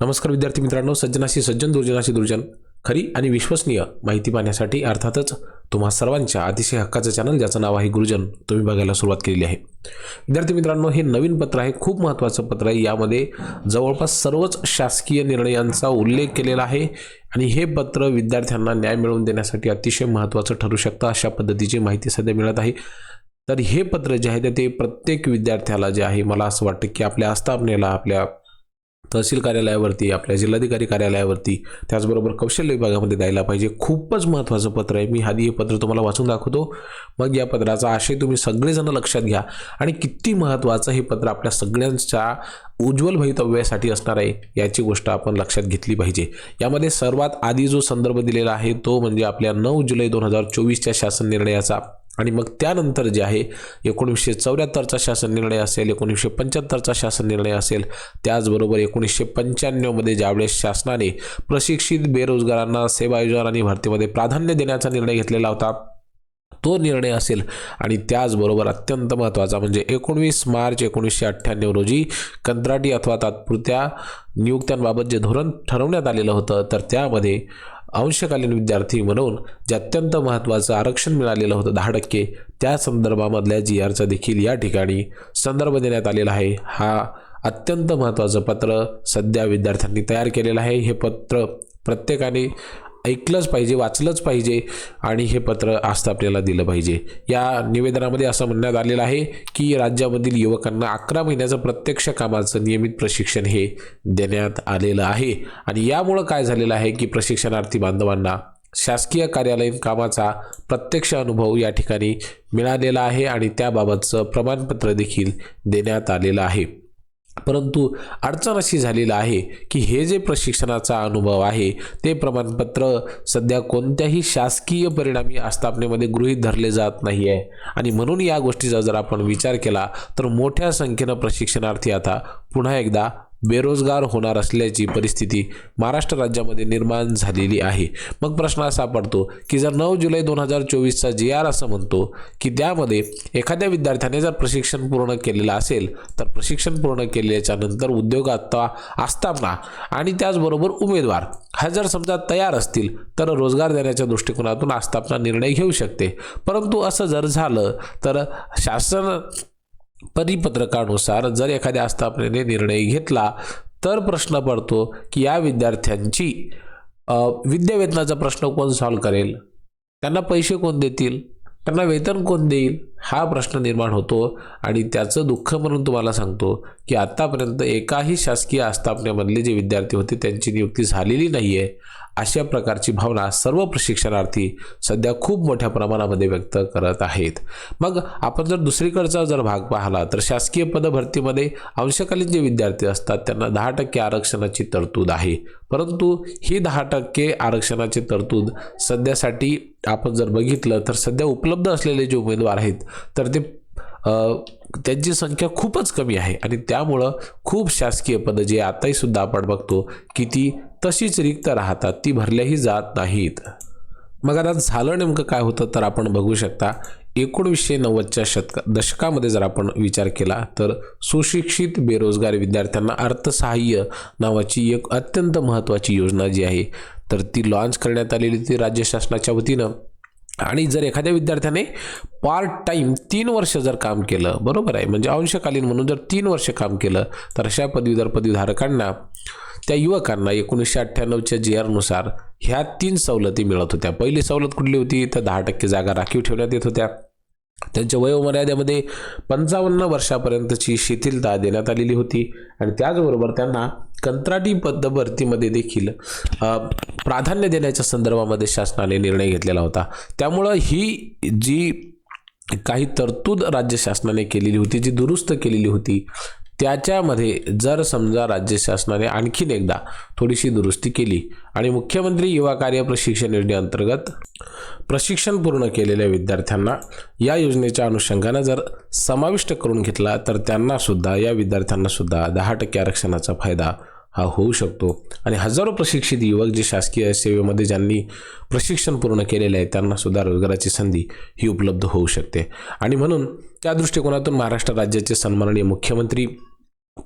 नमस्कार विद्यार्थी मित्रांनो सज्जनाशी सज्जन दुर्जनाशी दुर्जन. खरी आणि विश्वसनीय माहिती पाहण्यासाठी अर्थातच तुम्हा सर्वांच्या अतिशय हक्काचं चॅनल ज्याचं नाव आहे गुरुजन तुम्ही बघायला सुरुवात केलेली आहे. विद्यार्थी मित्रांनो हे नवीन पत्र आहे खूप महत्त्वाचं पत्र आहे. यामध्ये जवळपास सर्वच शासकीय निर्णयांचा उल्लेख केलेला आहे आणि हे पत्र विद्यार्थ्यांना न्याय मिळवून देण्यासाठी अतिशय महत्त्वाचं ठरू शकतं अशा पद्धतीची माहिती सध्या मिळत आहे. तर हे पत्र जे आहे ते- ते प्रत्येक विद्यार्थ्याला जे आहे मला असं वाटतं की आपल्या आस्थापनेला आपल्या तहसील कार्यालयावरती आपल्या जिल्हाधिकारी कार्यालयावरती त्याचबरोबर कौशल्य विभागामध्ये द्यायला पाहिजे. खूपच महत्त्वाचं पत्र आहे. मी आधी हे पत्र तुम्हाला वाचून दाखवतो. मग या पत्राचा आशय तुम्ही सगळेजण लक्षात घ्या. आणि किती महत्त्वाचं हे पत्र आपल्या सगळ्यांच्या उज्ज्वल भवितव्यासाठी असणार आहे याची गोष्ट आपण लक्षात घेतली पाहिजे. यामध्ये सर्वात आधी जो संदर्भ दिलेला आहे तो म्हणजे आपल्या नऊ जुलै दोन हजार चोवीसच्या शासन निर्णयाचा. आणि मग त्यानंतर जे आहे एकोणीसशे चौऱ्याहत्तरचा शासन निर्णय असेल एकोणीसशे पंच्याहत्तरचा शासन निर्णय असेल त्याचबरोबर एकोणीसशे पंच्याण्णवमध्ये ज्यावेळेस शासनाने प्रशिक्षित बेरोजगारांना सेवा योजना आणि भरतीमध्ये प्राधान्य देण्याचा निर्णय घेतलेला होता तो निर्णय असेल. आणि त्याचबरोबर अत्यंत महत्त्वाचा म्हणजे एकोणवीस मार्च एकोणीसशे अठ्ठ्याण्णव रोजी कंत्राटी अथवा तात्पुरत्या नियुक्त्यांबाबत जे धोरण ठरवण्यात आलेलं होतं तर त्यामध्ये अंशकालीन विद्यार्थी म्हणून जे अत्यंत महत्त्वाचं आरक्षण मिळालेलं होतं दहा टक्के त्या संदर्भामधल्या जी आरचा देखील या ठिकाणी संदर्भ देण्यात आलेला आहे. हा अत्यंत महत्त्वाचं पत्र सध्या विद्यार्थ्यांनी तयार केलेलं आहे. हे पत्र प्रत्येकाने ऐकलंच पाहिजे वाचलंच पाहिजे आणि हे पत्र आस्थापनेला दिलं पाहिजे. या निवेदनामध्ये असं म्हणण्यात आलेलं आहे की राज्यामधील युवकांना अकरा महिन्याचं प्रत्यक्ष कामाचं नियमित प्रशिक्षण हे देण्यात आलेलं आहे. आणि यामुळं काय झालेलं आहे की प्रशिक्षणार्थी बांधवांना शासकीय कार्यालयीन कामाचा प्रत्यक्ष अनुभव या ठिकाणी मिळालेला आहे आणि त्याबाबतचं प्रमाणपत्र देखील देण्यात आलेलं आहे. परंतु अडचण अशी झालेली आहे की हे जे प्रशिक्षणाचा अनुभव आहे ते प्रमाणपत्र सध्या कोणत्याही शासकीय परिणामी आस्थापनेमध्ये गृहीत धरले जात नाही आहे आणि म्हणून या गोष्टीचा जर आपण विचार केला तर मोठ्या संख्येनं प्रशिक्षणार्थी आता पुन्हा एकदा बेरोजगार होणार असल्याची परिस्थिती महाराष्ट्र राज्यामध्ये निर्माण झालेली आहे. मग प्रश्न असा पडतो की जर नऊ जुलै दोन हजार चोवीसचा जी आर असं म्हणतो की त्यामध्ये एखाद्या विद्यार्थ्याने जर प्रशिक्षण पूर्ण केलेलं असेल तर प्रशिक्षण पूर्ण केल्याच्यानंतर उद्योग आस्थापना आणि त्याचबरोबर उमेदवार हा जर समजा तयार असतील तर रोजगार देण्याच्या दृष्टिकोनातून आस्थापना निर्णय घेऊ शकते. परंतु असं जर झालं तर शासन परिपत्रकानुसार जर एखाद्या आस्थापनेने निर्णय घेतला तर प्रश्न पडतो की या विद्यार्थ्यांची विद्यावेतनाचा प्रश्न कोण सॉल्व करेल? त्यांना पैसे कोण देतील? त्यांना वेतन कोण देईल? हा प्रश्न निर्माण होतो आणि त्याचं दुःख म्हणून तुम्हाला सांगतो की आत्तापर्यंत एकाही शासकीय आस्थापनेमधले जे विद्यार्थी होते त्यांची नियुक्ती झालेली नाही आहे अशा प्रकारची भावना सर्व प्रशिक्षणार्थी सध्या खूप मोठ्या प्रमाणामध्ये व्यक्त करत आहेत. मग आपण जर दुसरीकडचा जर भाग पाहिला तर शासकीय पदभरतीमध्ये अंशकालीन जे विद्यार्थी असतात त्यांना दहा टक्के आरक्षणाची तरतूद आहे. परंतु ही दहा टक्के आरक्षणाची तरतूद सध्यासाठी आपण जर बघितलं तर सध्या उपलब्ध असलेले जे उमेदवार आहेत तर ते त्यांची संख्या खूपच कमी आहे. आणि त्यामुळं खूप शासकीय पदं जे आताही सुद्धा आपण बघतो की ती तशीच रिक्त राहतात ती भरल्याही जात नाहीत. मग आता झालं नेमकं काय होतं तर आपण बघू शकता एकोणीसशे नव्वदच्या शतका दशकामध्ये जर आपण विचार केला तर सुशिक्षित बेरोजगार विद्यार्थ्यांना अर्थसहाय्य नावाची एक अत्यंत महत्त्वाची योजना जी आहे तर ती लॉन्च करण्यात आलेली ती राज्य शासनाच्या वतीनं. आणि जर एखाद्या विद्यार्थ्याने पार्ट टाईम तीन वर्ष जर काम केलं बरोबर आहे? म्हणजे अंशकालीन म्हणून जर तीन वर्ष काम केलं तर अशा पदवीधर पदवीधारकांना त्या युवकांना एकोणीसशे अठ्ठ्याण्णवच्या जी आरनुसार ह्या तीन सवलती मिळत होत्या. पहिली सवलत कुठली होती? तर दहा टक्के जागा राखीव ठेवण्यात येत होत्या. त्यांच्या वयोमर्यादेमध्ये पंचावन्न वर्षापर्यंतची शिथिलता देण्यात आलेली होती. आणि त्याचबरोबर त्यांना कंत्राटी पद भरतीमध्ये देखील प्राधान्य देण्याच्या संदर्भामध्ये शासनाने निर्णय घेतलेला होता. त्यामुळं ही जी काही तरतूद राज्य शासनाने केलेली होती जी दुरुस्त केलेली होती त्याच्यामध्ये जर समजा राज्य शासनाने आणखीन एकदा थोडीशी दुरुस्ती केली आणि मुख्यमंत्री युवा कार्य प्रशिक्षण योजनेअंतर्गत प्रशिक्षण पूर्ण केलेल्या विद्यार्थ्यांना या योजनेच्या अनुषंगानं जर समाविष्ट करून घेतला तर त्यांनासुद्धा या विद्यार्थ्यांनासुद्धा दहा टक्के आरक्षणाचा फायदा हा होऊ शकतो. आणि हजारो प्रशिक्षित युवक जे शासकीय सेवेमध्ये ज्यांनी प्रशिक्षण पूर्ण केलेले आहे त्यांना सुद्धा रोजगाराची संधी ही उपलब्ध होऊ शकते. आणि म्हणून त्या दृष्टिकोनातून महाराष्ट्र राज्याचे सन्माननीय मुख्यमंत्री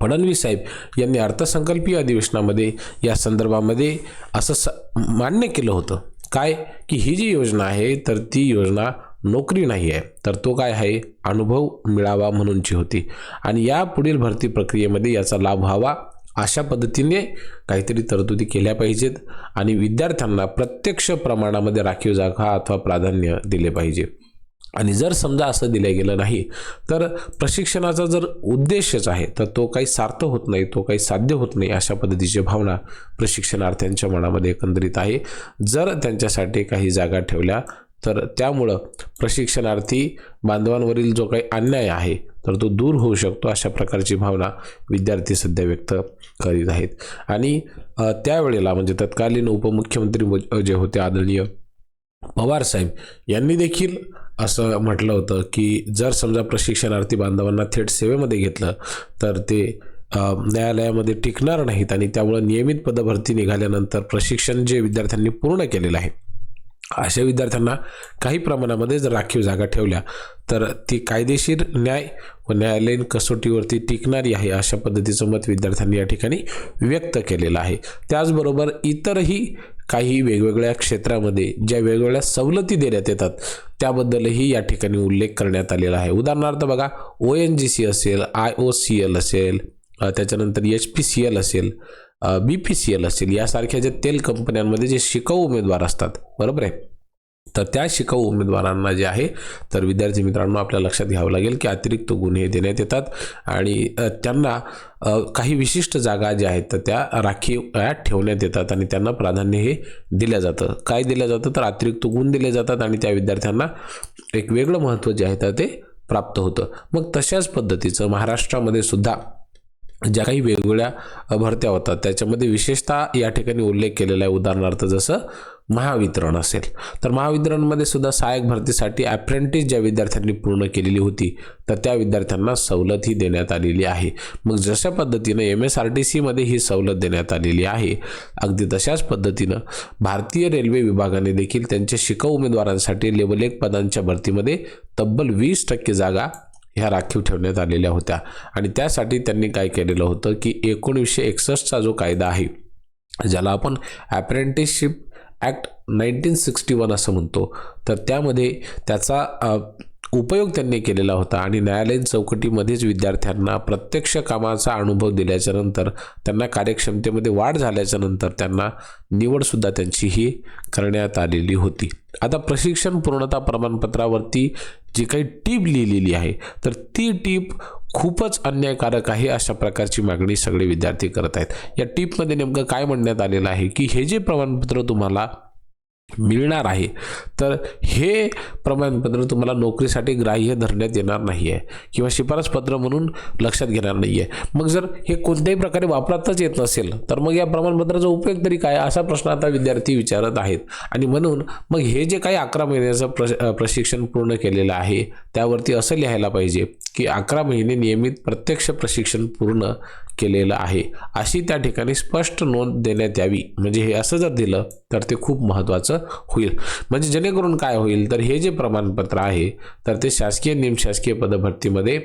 फडणवीस साहेब यांनी अर्थसंकल्पीय अधिवेशनामध्ये या संदर्भामध्ये असं स मान्य केलं होतं. काय? की ही जी योजना आहे तर ती योजना नोकरी नाही आहे तर तो काय आहे? अनुभव मिळावा म्हणूनची होती. आणि या पुढील भरती प्रक्रियेमध्ये याचा लाभ व्हावा अशा पद्धतीने काहीतरी तरतुदी केल्या पाहिजेत आणि विद्यार्थ्यांना प्रत्यक्ष प्रमाणामध्ये राखीव जागा अथवा प्राधान्य दिले पाहिजे. आणि जर समजा असं दिलं गेलं नाही तर प्रशिक्षणाचा जर उद्देशच आहे तर तो काही सार्थ होत नाही तो काही साध्य होत नाही अशा पद्धतीची भावना प्रशिक्षणार्थ्यांच्या मनामध्ये एकंदरीत आहे. जर त्यांच्यासाठी काही जागा ठेवल्या तर त्यामुळं प्रशिक्षणार्थी बांधवांवरील जो काही अन्याय आहे तर तो दूर होऊ शकतो अशा प्रकारची भावना विद्यार्थी सध्या व्यक्त करीत आहेत. आणि त्यावेळेला म्हणजे तत्कालीन उपमुख्यमंत्री जे होते आदरणीय पवार साहेब यांनी देखील असं म्हटलं होतं की जर समजा प्रशिक्षणार्थी बांधवांना थेट सेवेमध्ये घेतलं तर ते न्यायालयामध्ये टिकणार नाहीत आणि त्यामुळं नियमित पदभरती निघाल्यानंतर प्रशिक्षण जे विद्यार्थ्यांनी पूर्ण केलेलं आहे अशा विद्यार्थ्यांना काही प्रमाणामध्ये जर राखीव जागा ठेवल्या तर ती कायदेशीर न्याय व न्यायालयीन कसोटीवरती टिकणारी आहे अशा पद्धतीचं मत विद्यार्थ्यांनी या ठिकाणी व्यक्त केलेलं आहे. त्याचबरोबर इतरही काही वेगवेगळ्या क्षेत्रामध्ये ज्या वेगवेगळ्या सवलती देण्यात येतात त्याबद्दलही या ठिकाणी उल्लेख करण्यात आलेला आहे. उदाहरणार्थ बघा ओ एन जी सी असेल आय ओ सी एल असेल त्याच्यानंतर एच पी सी एल असेल बी पी सी एल असेल यासारख्या ज्या तेल कंपन्यांमध्ये जे शिकाऊ उमेदवार असतात बरोबर आहे? तर त्या शिकाऊ उमेदवारांना जे आहे तर विद्यार्थी मित्रांनो आपल्या लक्षात घ्यावं लागेल की अतिरिक्त गुन्हे देण्यात येतात आणि त्यांना काही विशिष्ट जागा ज्या आहेत तर त्या राखीव ठेवण्यात येतात आणि त्यांना प्राधान्य हे दिलं जातं. काय दिलं जातं? तर अतिरिक्त गुण दिले जातात आणि त्या विद्यार्थ्यांना एक वेगळं महत्त्व जे आहे तर ते प्राप्त होतं. मग तशाच पद्धतीचं महाराष्ट्रामध्ये सुद्धा ज्या काही वेगवेगळ्या भरत्या होतात त्याच्यामध्ये विशेषतः या ठिकाणी उल्लेख केलेला आहे. उदाहरणार्थ जसं महावितरण असेल. तर महावितरणमध्ये सुद्धा सहाय्यक भरतीसाठी ॲप्रेंटिस ज्या विद्यार्थ्यांनी पूर्ण केलेली होती तर त्या विद्यार्थ्यांना सवलत ही देण्यात आलेली आहे. मग जशा पद्धतीनं एम एस आर टी सीमध्ये ही सवलत देण्यात आलेली आहे अगदी तशाच पद्धतीनं भारतीय रेल्वे विभागाने देखील त्यांच्या शिकाऊ उमेदवारांसाठी लेवल एक पदांच्या भरतीमध्ये तब्बल वीस टक्के जागा ह्या राखीव ठेवण्यात आलेल्या होत्या. आणि त्यासाठी त्यांनी काय केलेलं होतं की एकोणीसशे एकसष्टचा जो कायदा आहे ज्याला आपण apprenticeship act nineteen sixty one असं म्हणतो तर त्यामध्ये त्याचा उपयोग त्यांनी केलेला होता आणि न्यायालयीन चौकटीमध्येच विद्यार्थ्यांना प्रत्यक्ष कामाचा अनुभव दिल्याच्या नंतर त्यांना कार्यक्षमतेमध्ये वाढ झाल्याच्यानंतर त्यांना निवडसुद्धा त्यांची ही करण्यात आलेली होती. आता प्रशिक्षण पूर्णता प्रमाणपत्रावरती जी काही टीप लिहिलेली आहे तर ती टीप खूपच अन्यायकारक आहे अशा प्रकारची मागणी सगळे विद्यार्थी करत आहेत. या टीपमध्ये नेमकं काय म्हणण्यात आलेलं आहे की हे जे प्रमाणपत्र तुम्हाला मिळणार आहे. तर हे प्रमाणपत्र तुम्हाला नोकरीसाठी ग्राह्य धरण्यात येणार नाही आहे किंवा शिफारस पत्र म्हणून लक्षात घेणार नाही आहे मग जर हे कोणत्याही प्रकारे वापरातच येत नसेल तर मग या प्रमाणपत्राचा उपयोग तरी काय? असा प्रश्न आता विद्यार्थी विचारत आहेत. आणि म्हणून मग हे जे काही अकरा महिन्याचं प्रश प्रशिक्षण पूर्ण केलेलं आहे त्यावरती असं लिहायला पाहिजे की अकरा महिने नियमित प्रत्यक्ष प्रशिक्षण पूर्ण केलेलं आहे. अशी त्या ठिकाणी स्पष्ट नोंद देण्यात यावी. म्हणजे हे असं जर दिलं तर ते खूप महत्त्वाचं होईल. म्हणजे जेणेकरून काय होईल तर हे जे प्रमाणपत्र आहे तर ते शासकीय निमशासकीय पदभरतीमध्ये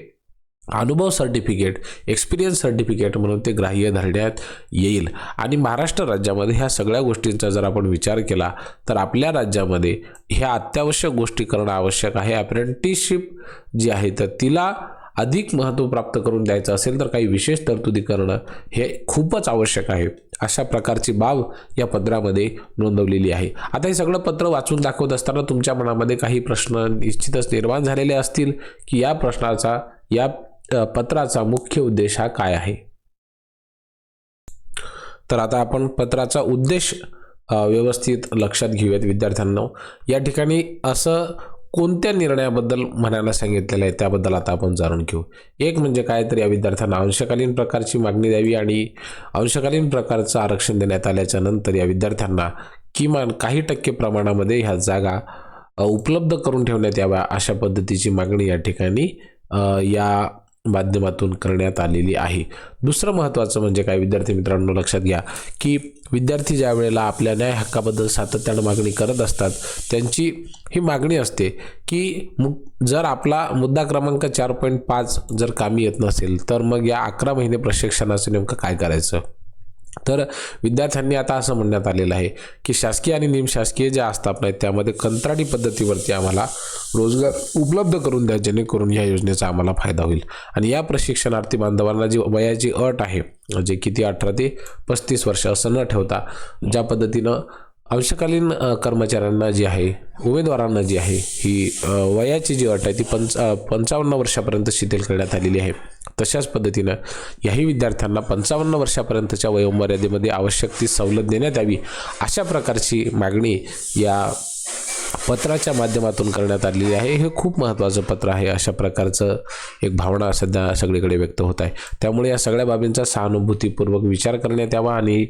अनुभव सर्टिफिकेट एक्सपिरियन्स सर्टिफिकेट म्हणून ते ग्राह्य धरण्यात येईल. आणि महाराष्ट्र राज्यामध्ये ह्या सगळ्या गोष्टींचा जर आपण विचार केला तर आपल्या राज्यामध्ये ह्या अत्यावश्यक गोष्टी करणं आवश्यक आहे. अप्रेंटिसशिप जी आहे तर तिला अधिक महत्त्व प्राप्त करून द्यायचं असेल तर काही विशेष तरतुदी करणं हे खूपच आवश्यक आहे. अशा प्रकारची बाब या पत्रामध्ये नोंदवलेली आहे. आता हे सगळं पत्र वाचून दाखवत असताना तुमच्या मनामध्ये काही प्रश्न निश्चितच निर्माण झालेले असतील की या प्रश्नाचा या पत्राचा मुख्य उद्देश हा काय आहे? तर आता आपण पत्राचा उद्देश व्यवस्थित लक्षात घेऊयात विद्यार्थ्यांना. या ठिकाणी असं कोणत्या निर्णयाबद्दल म्हणायला सांगितलेलं आहे त्याबद्दल आता आपण जाणून घेऊ. एक म्हणजे काय तर या विद्यार्थ्यांना अंशकालीन प्रकारची मागणी द्यावी आणि अंशकालीन प्रकारचं आरक्षण देण्यात आल्याच्यानंतर या विद्यार्थ्यांना किमान काही टक्के प्रमाणामध्ये ह्या जागा उपलब्ध करून ठेवण्यात याव्या अशा पद्धतीची मागणी या ठिकाणी या माध्यमातून करण्यात आलेली आहे. दुसरं महत्त्वाचं म्हणजे काय? विद्यार्थी मित्रांनो लक्षात घ्या की विद्यार्थी ज्या वेळेला आपल्या न्याय हक्काबद्दल सातत्यानं मागणी करत असतात त्यांची ही मागणी असते की मु जर आपला मुद्दा क्रमांक चार पॉईंट पाच जर कामी येत नसेल तर मग या अकरा महिने प्रशिक्षणाचं नेमकं काय करायचं? तर विद्यार्थ्यांनी आता असं म्हणण्यात आलेलं आहे की शासकीय आणि निमशासकीय ज्या आस्थापना आहेत त्यामध्ये कंत्राटी पद्धतीवरती आम्हाला रोजगार उपलब्ध करून द्या जेणेकरून या योजनेचा आम्हाला फायदा होईल. आणि या प्रशिक्षणार्थी बांधवांना जी वयाची अट आहे जे किती अठरा ते पस्तीस वर्ष असं न ठेवता ज्या पद्धतीनं अंशकालीन कर्मचाऱ्यांना जी आहे उमेदवारांना जी आहे ही वयाची जी अट आहे ती पंच पंचावन्न वर्षापर्यंत शिथिल करण्यात आलेली आहे. तशाच पद्धतीनं याही विद्यार्थ्यांना पंचावन्न वर्षापर्यंतच्या वयोमर्यादेमध्ये आवश्यक ती सवलत देण्यात यावी अशा प्रकारची मागणी या पत्राच्या माध्यमातून करण्यात आलेली आहे. हे खूप महत्त्वाचं पत्र आहे. अशा प्रकारचं एक भावना सध्या सगळीकडे व्यक्त होत आहे. त्यामुळे या सगळ्या बाबींचा सहानुभूतीपूर्वक विचार करण्यात यावा आणि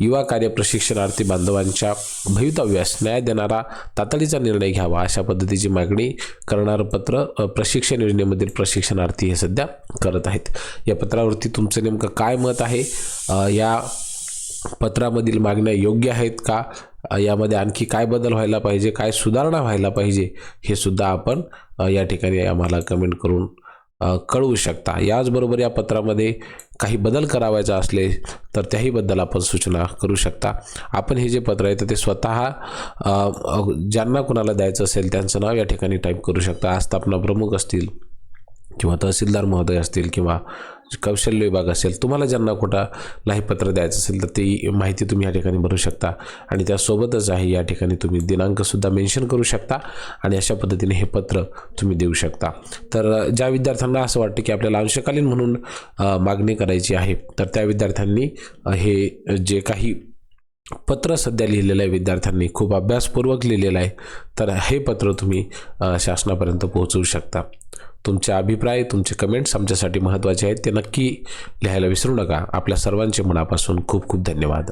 युवा कार्य प्रशिक्षणार्थी बांधवांच्या भवितव्यास न्याय देणारा तातडीचा निर्णय घ्यावा अशा पद्धतीची मागणी करणारं पत्र प्रशिक्षण योजनेमधील प्रशिक्षणार्थी हे सध्या करत आहेत. या पत्रावरती तुमचं नेमकं काय मत आहे? या पत्रामधील मागण्या योग्य आहेत का? यामध्ये आणखी काय बदल व्हायला पाहिजे काय सुधारणा व्हायला पाहिजे हे सुद्धा आपण या ठिकाणी आम्हाला कमेंट करून कळवू शकता. याचबरोबर या पत्रामध्ये काही बदल करावायचा असले तर त्याहीबद्दल आपण सूचना करू शकता. आपण हे जे पत्र आहे तर ते स्वतः ज्यांना कुणाला द्यायचं असेल त्यांचं नाव या ठिकाणी टाईप करू शकता. आस्थापना प्रमुख असतील किंवा तहसीलदार महोदय असतील किंवा कौशल्य विभाग असेल तुम्हाला ज्यांना कुठं लाहीपत्र पत्र द्यायचं असेल तर ती माहिती तुम्ही या ठिकाणी भरू शकता. आणि त्यासोबतच आहे या ठिकाणी तुम्ही दिनांकसुद्धा मेन्शन करू शकता आणि अशा पद्धतीने हे पत्र तुम्ही देऊ शकता. तर ज्या विद्यार्थ्यांना असं वाटतं की आपल्याला अंशकालीन म्हणून मागणी करायची आहे तर त्या विद्यार्थ्यांनी हे जे काही पत्र सध्या लिहिलेलं आहे विद्यार्थ्यांनी खूप अभ्यासपूर्वक लिहिलेलं आहे तर हे पत्र तुम्ही शासनापर्यंत पोहोचवू शकता. तुमचे अभिप्राय तुमचे कमेंट्स आमच्यासाठी महत्त्वाचे आहेत. ते नक्की लिहायला विसरू नका. आपल्या सर्वांचे मनापासून खूप खूप धन्यवाद.